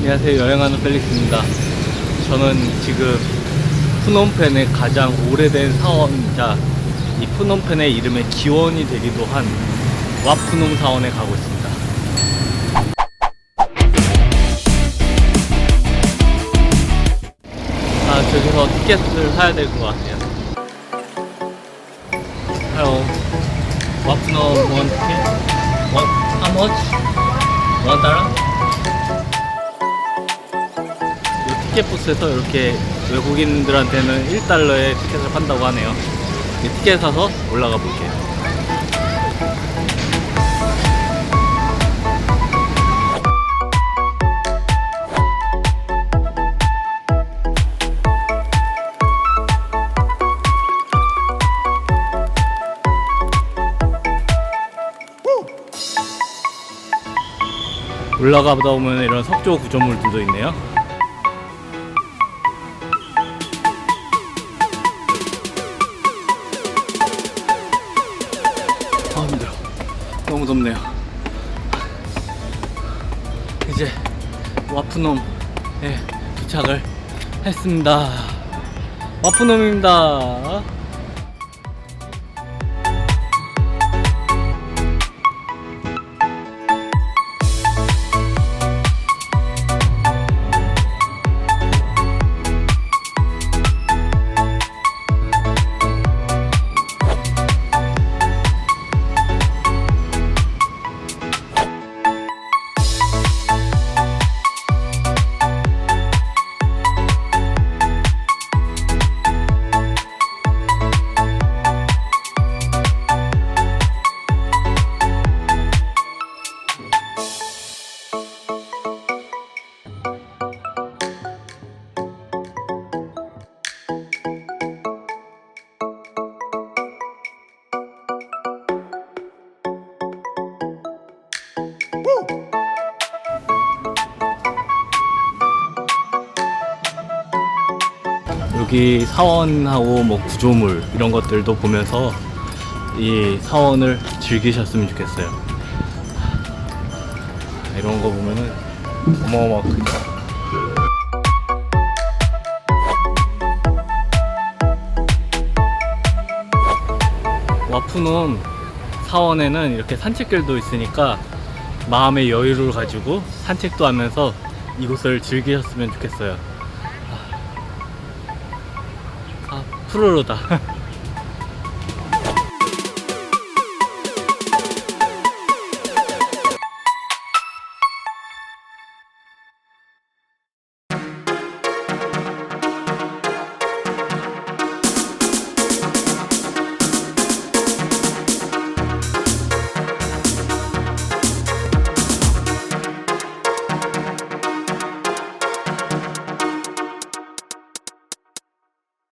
안녕하세요. 여행하는 펠릭스입니다. 저는 지금 푸놈펜의 가장 오래된 사원이자 이 푸놈펜의 이름의 기원이 되기도 한 와푸놈 사원에 가고 있습니다. 아, 저기서 티켓을 사야 될 것 같아요. Hello. 와푸놈 원 티켓? What? How much? Dollar? 이 티켓 부스에서 이렇게 외국인들한테는 1달러에 티켓을 판다고 하네요. 이 티켓 사서 올라가 볼게요. 올라가다 보면 이런 석조 구조물들도 있네요. 덥네요. 이제 와프놈에 도착을 했습니다. 와프놈입니다. 여기 사원하고 뭐 구조물 이런 것들도 보면서 이 사원을 즐기셨으면 좋겠어요. 이런 거 보면은 어마어마하게 와프놈 사원에는 이렇게 산책길도 있으니까 마음의 여유를 가지고 산책도 하면서 이곳을 즐기셨으면 좋겠어요. 아, 푸르르다.